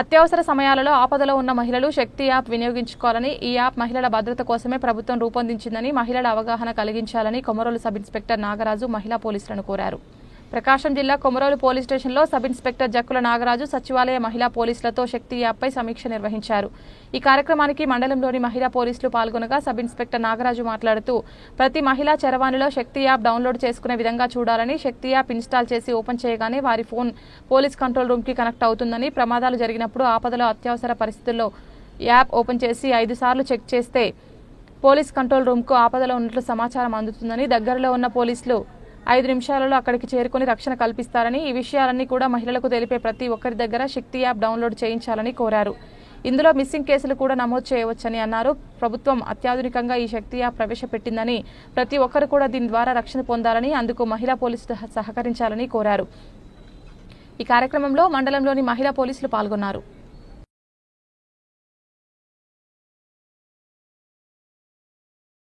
అత్యవసర సమయాలలో ఆపదలో ఉన్న మహిళలు శక్తి యాప్ వినియోగించుకోవాలని ఈ యాప్ మహిళల భద్రత కోసమే ప్రభుత్వం రూపొందించిందని మహిళల అవగాహన కలిగించాలని కొమరోలు సబ్ ఇన్స్పెక్టర్ నాగరాజు మహిళా పోలీసులను కోరారు. ప్రకాశం జిల్లా కొమరోలు పోలీస్ స్టేషన్లో సబ్ ఇన్స్పెక్టర్ జక్కుల నాగరాజు సచివాలయ మహిళా పోలీసులతో శక్తి యాప్పై సమీక్ష నిర్వహించారు. ఈ కార్యక్రమానికి మండలంలోని మహిళా పోలీసులు పాల్గొనగా సబ్ ఇన్స్పెక్టర్ నాగరాజు మాట్లాడుతూ ప్రతి మహిళా చరవాణిలో శక్తి యాప్ డౌన్లోడ్ చేసుకునే విధంగా చూడాలని శక్తి యాప్ ఇన్స్టాల్ చేసి ఓపెన్ చేయగానే వారి ఫోన్ పోలీస్ కంట్రోల్ రూమ్కి కనెక్ట్ అవుతుందని ప్రమాదాలు జరిగినప్పుడు ఆపదలో అత్యవసర పరిస్థితుల్లో యాప్ ఓపెన్ చేసి ఐదు సార్లు చెక్ చేస్తే పోలీస్ కంట్రోల్ రూమ్కు ఆపదలో ఉన్నట్లు సమాచారం అందుతుందని దగ్గరలో ఉన్న పోలీసులు ఐదు నిమిషాలలో అక్కడికి చేరుకుని రక్షణ కల్పిస్తారని ఈ విషయాలన్నీ కూడా మహిళలకు తెలిపే ప్రతి ఒక్కరి దగ్గర శక్తి యాప్ డౌన్లోడ్ చేయించాలని కోరారు. ఇందులో మిస్సింగ్ కేసులు కూడా నమోదు చేయవచ్చని అన్నారు. ప్రభుత్వం అత్యాధునికంగా ఈ శక్తి యాప్ ప్రవేశపెట్టిందని ప్రతి ఒక్కరు కూడా దీని ద్వారా రక్షణ పొందాలని అందుకు మహిళా పోలీసులు సహకరించాలని కోరారు. ఈ కార్యక్రమంలో మండలంలోని మహిళా పోలీసులు పాల్గొన్నారు.